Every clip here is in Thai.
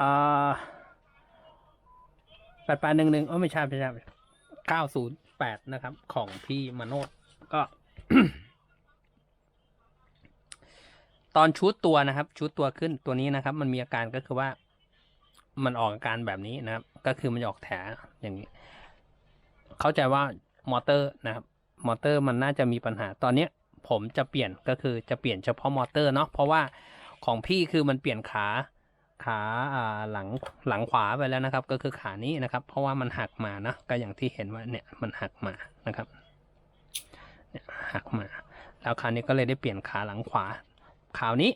อ่าแปดแปดหนึ่งหนึ่งเออไม่ใช่ไม่ใช่เก้าศูนย์แปดนะครับ ของพี่มโนดก็ ตอนชุดตัวนะครับ ชุดตัวขึ้นตัวนี้นะครับ มันมีอาการก็คือว่า มันออกอาการแบบนี้นะครับ ก็คือมันออกแถอย่างนี้ เข้าใจว่ามอเตอร์นะครับ มอเตอร์มันน่าจะมีปัญหา ตอนเนี้ย ผมจะเปลี่ยนก็คือจะเปลี่ยนเฉพาะมอเตอร์เนาะเพราะว่าของพี่คือมันเปลี่ยนขา ขาอ่าหลังหลังขวาไปแล้วนะครับ ก็คือขานี้นะครับ เพราะว่ามันหักมานะก็อย่างที่เห็นว่าเนี่ยมันหักมานะครับเนี่ยหักมา แล้วคราวนี้ก็เลยได้เปลี่ยนขาหลังขวาคราวนี้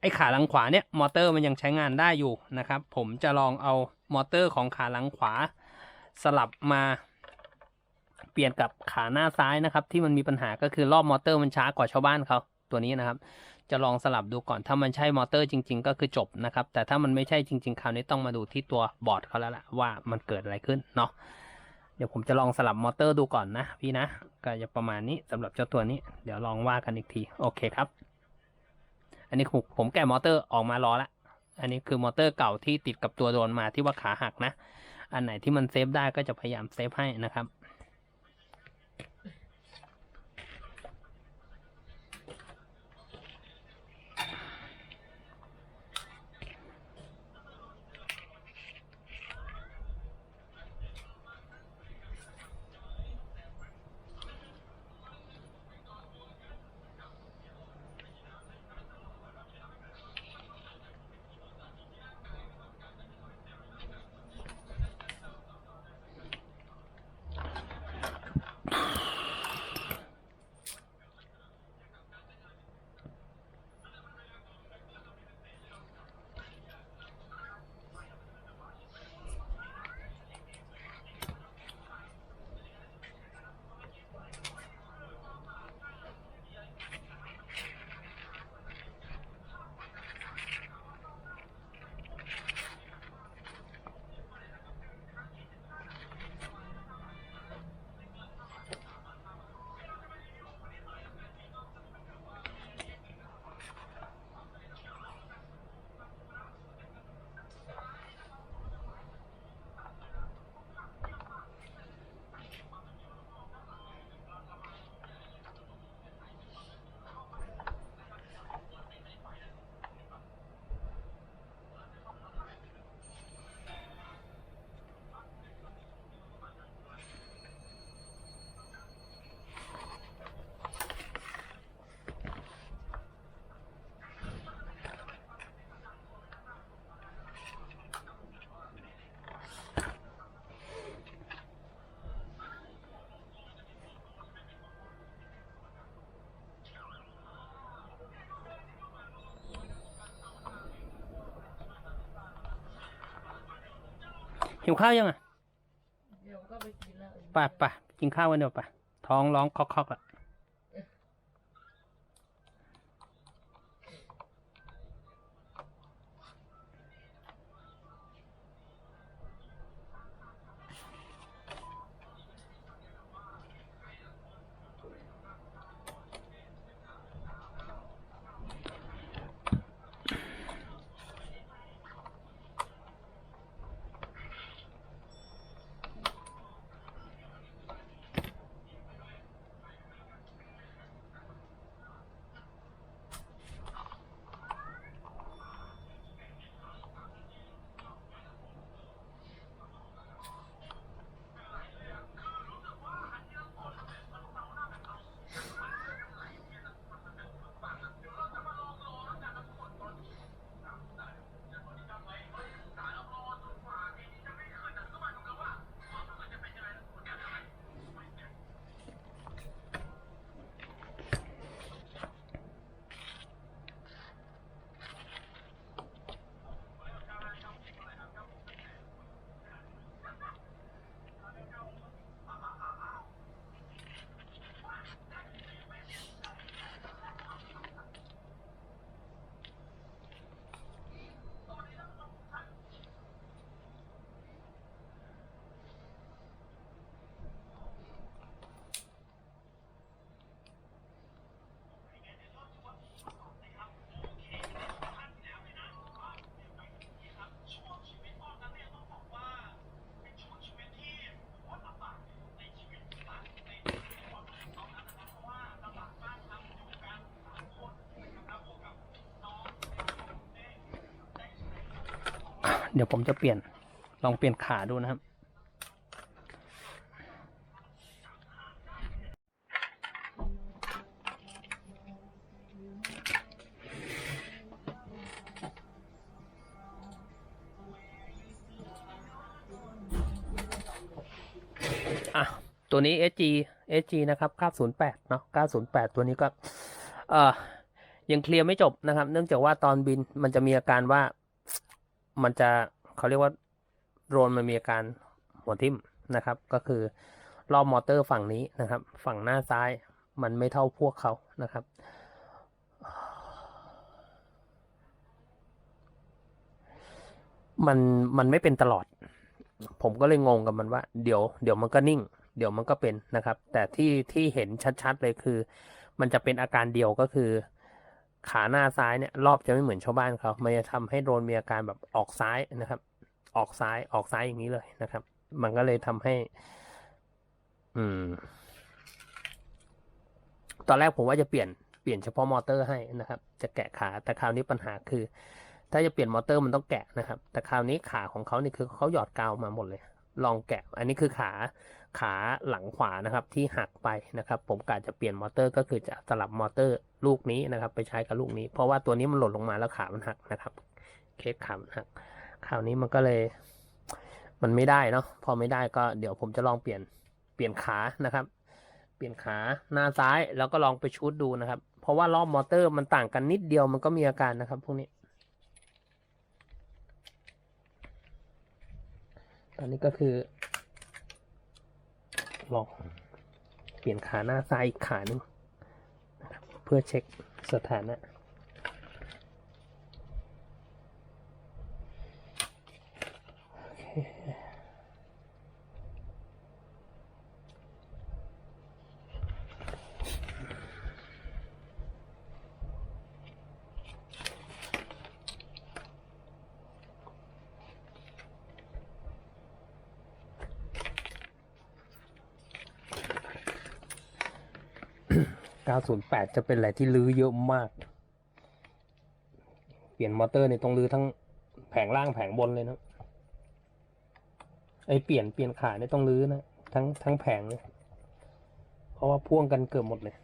ไอ้ขาหลังขวาเนี่ยมอเตอร์มันยังใช้งานได้อยู่นะครับ ผมจะลองเอามอเตอร์ของขาหลังขวา สลับมาเปลี่ยนกับขาหน้าซ้ายนะครับ ที่มันมีปัญหาก็คือรอบมอเตอร์มันช้ากว่าชาวบ้านเขาตัวนี้นะครับ จะลองสลับดูก่อนถ้ามันใช่มอเตอร์จริง ๆ ก็คือจบนะครับ แต่ถ้ามันไม่ใช่จริง ๆ คราวนี้ต้องมาดูที่ตัวบอร์ดเขาแล้วล่ะว่ามันเกิดอะไรขึ้นเนาะเดี๋ยวผมจะลองสลับมอเตอร์ดูก่อนนะพี่นะ ก็จะประมาณนี้สำหรับเจ้าตัวนี้ เดี๋ยวลองว่ากันอีกทีโอเคครับ อันนี้ผมผมแกะมอเตอร์ออกมารอละอันนี้คือมอเตอร์เก่าที่ติดกับตัวโดรนมาที่ว่าขาหักนะ อันไหนที่มันเซฟได้ก็จะพยายามเซฟให้นะครับ หิวข้าวยังอะเดี๋ยวก็ไปกินแล้วไปไปกินข้าวกันเดี๋ยวไปท้องร้องคอกๆอะ เดี๋ยวผมจะเปลี่ยนลองเปลี่ยนขาดูนะครับ อะ ตัวนี้ SG SG นะครับ 908 เนาะ908 ตัวนี้ก็ เอ่อ ยังเคลียร์ไม่จบนะครับ เนื่องจากว่าตอนบินมันจะมีอาการว่า มันจะเขาเรียกว่าโดรนมันมีอาการหัวทิ่มนะครับ ก็คือรอบมอเตอร์ฝั่งนี้นะครับ ฝั่งหน้าซ้ายมันไม่เท่าพวกเขานะครับ มันมันไม่เป็นตลอด ผมก็เลยงงกับมันว่า เดี๋ยวเดี๋ยวมันก็นิ่ง เดี๋ยวมันก็เป็นนะครับ แต่ที่ที่เห็นชัดๆเลยคือ มันจะเป็นอาการเดียวก็คือ ขาหน้าซ้ายเนี่ยรอบจะไม่เหมือนชาวบ้านเขามันจะทำให้โดรนมีอาการแบบออกซ้ายนะครับ ออกซ้ายออกซ้ายอย่างนี้เลยนะครับ มันก็เลยทำให้ อืม ตอนแรกผมว่าจะเปลี่ยนเปลี่ยนเฉพาะมอเตอร์ให้นะครับ จะแกะขาแต่คราวนี้ปัญหาคือ ถ้าจะเปลี่ยนมอเตอร์มันต้องแกะนะครับ แต่คราวนี้ขาของเขานี่คือเขาหยอดกาวมาหมดเลย ลองแกะ อันนี้คือขา ขาหลังขวานะครับที่หักไปนะครับ ผมกะจะเปลี่ยนมอเตอร์ก็คือจะสลับมอเตอร์ลูกนี้นะครับ ไปใช้กับลูกนี้ เพราะว่าตัวนี้มันหล่นลงมาแล้วขามันหักนะครับ เคสขามันหักคราวนี้มันก็เลย มันไม่ได้เนาะพอไม่ได้ก็เดี๋ยวผมจะลองเปลี่ยนเปลี่ยนขานะครับ เปลี่ยนขาหน้าซ้ายแล้วก็ลองไปชูดดูนะครับ เพราะว่ารอบมอเตอร์มันต่างกันนิดเดียวมันก็มีอาการนะครับพวกนี้ตอนนี้ก็คือ ลองเปลี่ยนขาหน้าซ้ายอีกขาหนึ่งเพื่อเช็คสถานะ 908 จะเป็นอะไรที่ลื้อเยอะมาก เปลี่ยนมอเตอร์เนี่ยต้องลื้อทั้งแผงล่างแผงบนเลยนะไอเปลี่ยนเปลี่ยนขาเนี่ยต้องลื้อนะทั้งทั้งแผงเลยเพราะว่าพ่วงกันเกือบหมดเลย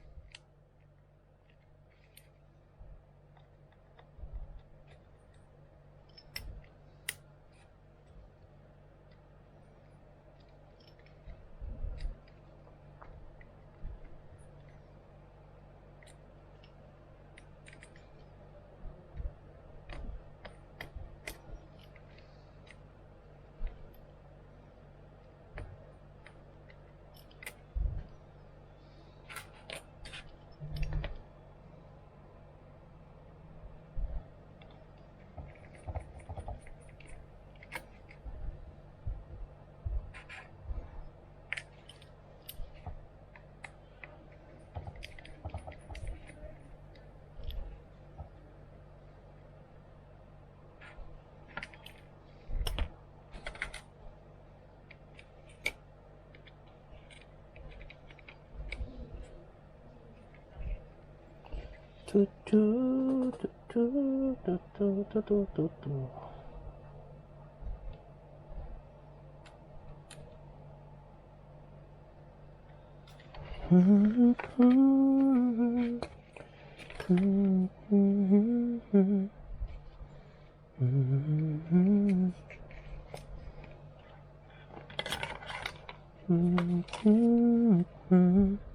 Mm-hmm.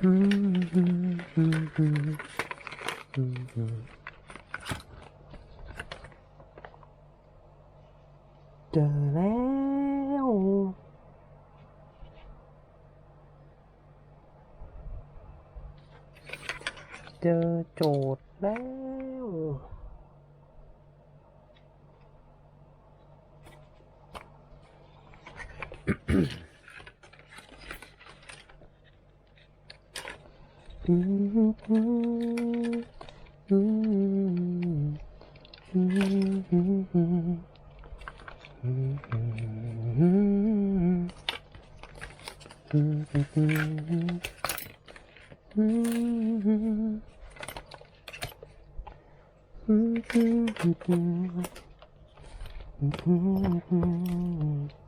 เจอแล้วเจอโจทย์แล้วอืม Mm-hmm.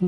ม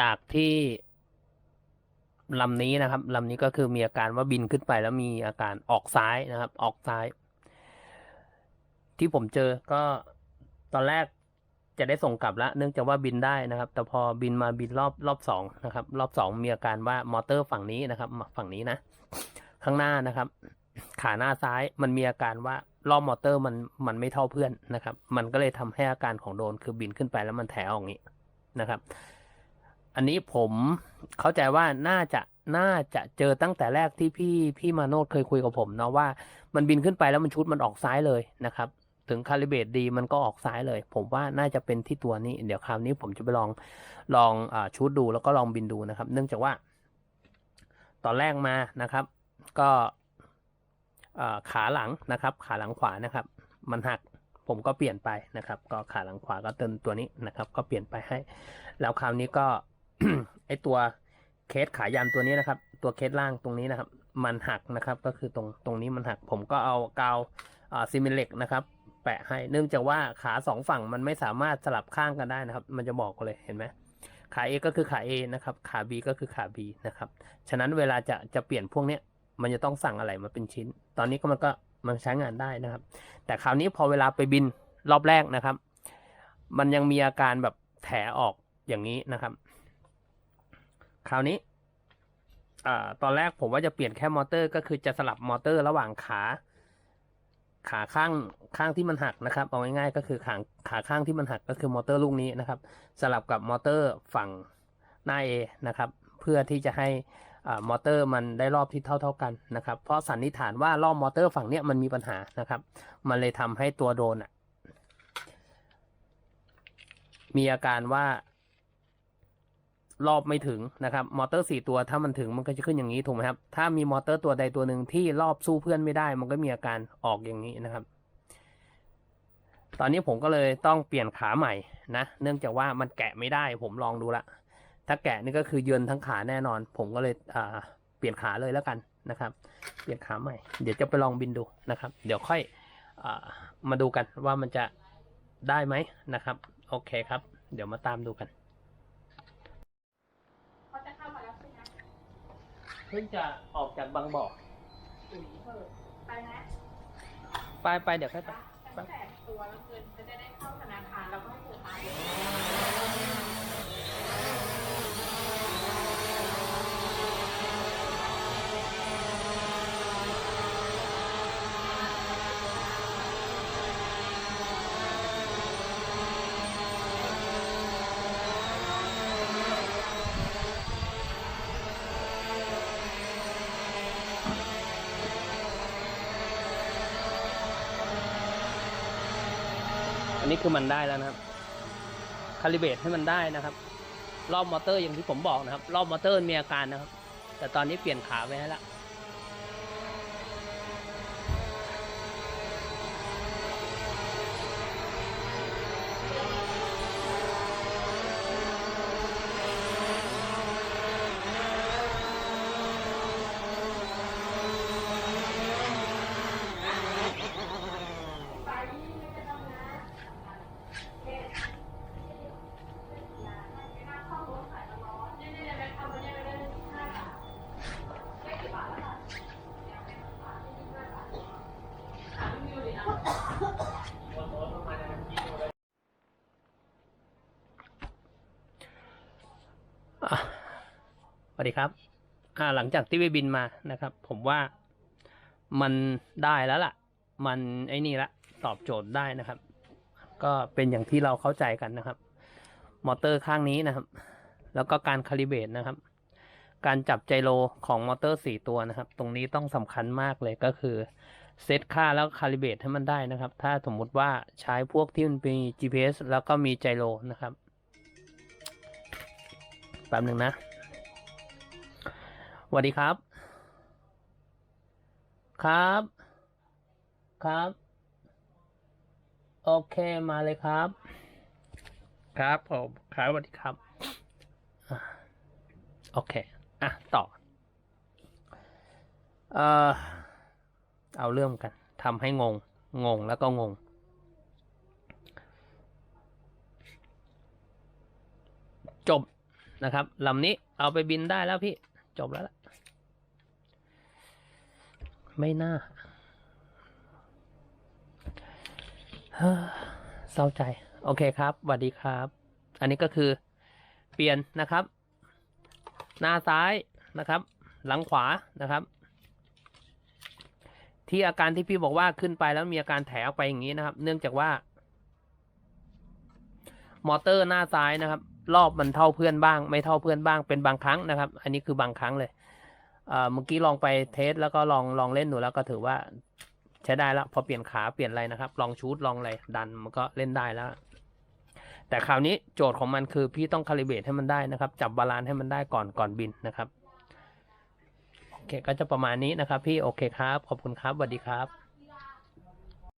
จากที่ลำนี้นะครับลำนี้ก็คือมีอาการว่าบินขึ้นไปแล้วมีอาการออกซ้ายนะครับ ออกซ้าย ที่ผมเจอก็ตอนแรกจะได้ส่งกลับล้วเนื่องจากว่าบินได้นะครับ แต่พอบินมาบินรอบรอบสองนะครับ รอบสองมีอาการว่ามอเตอร์ฝั่งนี้นะครับ ฝั่งนี้นะ ข้างหน้านะครับ ขาหน้าซ้ายมันมีอาการว่ารอบมอเตอร์มันมันไม่เท่าเพื่อนนะครับ มันก็เลยทำให้อาการของโดนคือบินขึ้นไปแล้วมันแถวอย่างนี้นะครับ อันนี้ผมเข้าใจว่าน่าจะน่าจะเจอตั้งแต่แรกที่พี่พี่มาโนดเคยคุยกับผมเนาะว่ามันบินขึ้นไปแล้วมันชุดมันออกซ้ายเลยนะครับถึงคาลิเบตดีมันก็ออกซ้ายเลย ผมว่าน่าจะเป็นที่ตัวนี้ เดี๋ยวคราวนี้ผมจะไปลองลองอชุดดูแล้วก็ลองบินดูนะครับ เนื่องจากว่า ตอนแรกมานะครับ ก็ขาหลังนะครับ ขาหลังขวานะครับ มันหักผมก็เปลี่ยนไปนะครับ ก็ขาหลังขวาก็เติมตัวนี้นะครับ ก็เปลี่ยนไปให้ แล้วคราวนี้ก็ ไอตัวเคสขายันตัวนี้นะครับ ตัวเคสล่างตรงนี้นะครับ มันหักนะครับ ก็คือตรงตรงนี้มันหัก ผมก็เอากาวซีเมนต์เหล็กนะครับ แปะให้เนื่องจากว่าขาสองฝั่งมันไม่สามารถสลับข้างกันได้นะครับ มันจะบอกเลยเห็นไหมขา A ก็คือขา A นะครับ ขา B ก็คือขา B นะครับ ฉะนั้นเวลาจะจะเปลี่ยนพวกเนี้ย มันจะต้องสั่งอะไรมาเป็นชิ้น ตอนนี้ก็มันก็มันใช้งานได้นะครับ แต่คราวนี้พอเวลาไปบินรอบแรกนะครับ มันยังมีอาการแบบแถออกอย่างนี้นะครับ คราวนี้อตอนแรกผมว่าจะเปลี่ยนแค่มอเตอร์ก็คือจะสลับมอเตอร์ระหว่างขา ขาข้างข้างที่มันหักนะครับเอาง่ายๆก็คือขาขาข้างที่มันหักก็คือมอเตอร์ลูกนี้นะครับ สลับกับมอเตอร์ฝั่งหน้า A นะครับ เพื่อที่จะให้มอเตอร์มันได้รอบที่เท่า ๆกันนะครับ เพราะสันนิษฐานว่ารอบมอเตอร์ฝั่งเนี้ยมันมีปัญหานะครับ มันเลยทำให้ตัวโดนมีอาการว่า รอบไม่ถึงนะครับ มอเตอร์สี่ตัวถ้ามันถึงมันก็จะขึ้นอย่างนี้ถูกไหมครับ ถ้ามีมอเตอร์ตัวใดตัวหนึ่งที่รอบสู้เพื่อนไม่ได้ มันก็มีอาการออกอย่างนี้นะครับ ตอนนี้ผมก็เลยต้องเปลี่ยนขาใหม่นะ เนื่องจากว่ามันแกะไม่ได้ ผมลองดูละ ถ้าแกะนี่ก็คือเยือนทั้งขาแน่นอน ผมก็เลยเปลี่ยนขาเลยแล้วกันนะครับ เปลี่ยนขาใหม่ เดี๋ยวจะไปลองบินดูนะครับ เดี๋ยวค่อยอมาดูกันว่ามันจะได้ไหมนะครับ โอเคครับ เดี๋ยวมาตามดูกัน เขาจะเข้ามาแล้วใช่ไหม เพิ่งจะออกจากบางบ่อปุ๋ยเพิ่มไปนะไปไปเดี๋ยวค่อยไปตั้งแต่ตัวแล้วเงินจะได้เข้าธนาคารแล้วก็ให้เปิดร้า นี้คือมันได้แล้วนะครับ คาลิเบตให้มันได้นะครับ รอบมอเตอร์อย่างที่ผมบอกนะครับ รอบมอเตอร์มีอาการนะครับ แต่ตอนนี้เปลี่ยนขาไปให้แล้ว สวัสดีครับ อ่า หลังจากที่ไปบินมานะครับ ผมว่ามันได้แล้วล่ะ มันไอ้นี่ละ ตอบโจทย์ได้นะครับ ก็เป็นอย่างที่เราเข้าใจกันนะครับ มอเตอร์ข้างนี้นะครับ แล้วก็การคาลิเบตนะครับ การจับไจโรของมอเตอร์สี่ตัวนะครับ ตรงนี้ต้องสำคัญมากเลยก็คือเซตค่าแล้วคาลิเบตให้มันได้นะครับ ถ้าสมมุติว่าใช้พวกที่มันมี GPS แล้วก็มีไจโรนะครับ แป๊บหนึ่งนะ สวัสดีครับ ครับ ครับ โอเคมาเลยครับ ครับผมครับสวัสดีครับอะโอเค อะ ต่อ เอ่อ เอาเรื่องกันทำให้งง งงแล้วก็งงจบนะครับลำนี้เอาไปบินได้แล้วพี่ จบแล้วล่ะ ไม่น่าเศร้าใจ โอเคครับสวัสดีครับ อันนี้ก็คือเปลี่ยนนะครับ หน้าซ้ายนะครับ หลังขวานะครับ ที่อาการที่พี่บอกว่าขึ้นไปแล้วมีอาการแถออกไปอย่างนี้นะครับ เนื่องจากว่า มอเตอร์หน้าซ้ายนะครับ รอบมันเท่าเพื่อนบ้าง ไม่เท่าเพื่อนบ้างเป็นบางครั้งนะครับ อันนี้คือบางครั้งเลย เมื่อกี้ลองไปเทสแล้วก็ลองลองเล่นดูแล้วก็ถือว่าใช้ได้แล้วพอเปลี่ยนขาเปลี่ยนอะไรนะครับ ลองชูดลองอะไรดันมันก็เล่นได้แล้ว แต่คราวนี้โจทย์ของมันคือพี่ต้องคาลิเบตให้มันได้นะครับ จับบาลานซ์ให้มันได้ก่อนก่อนบินนะครับโอเคก็จะประมาณนี้นะครับ พี่โอเคครับ ขอบคุณครับสวัสดีครับ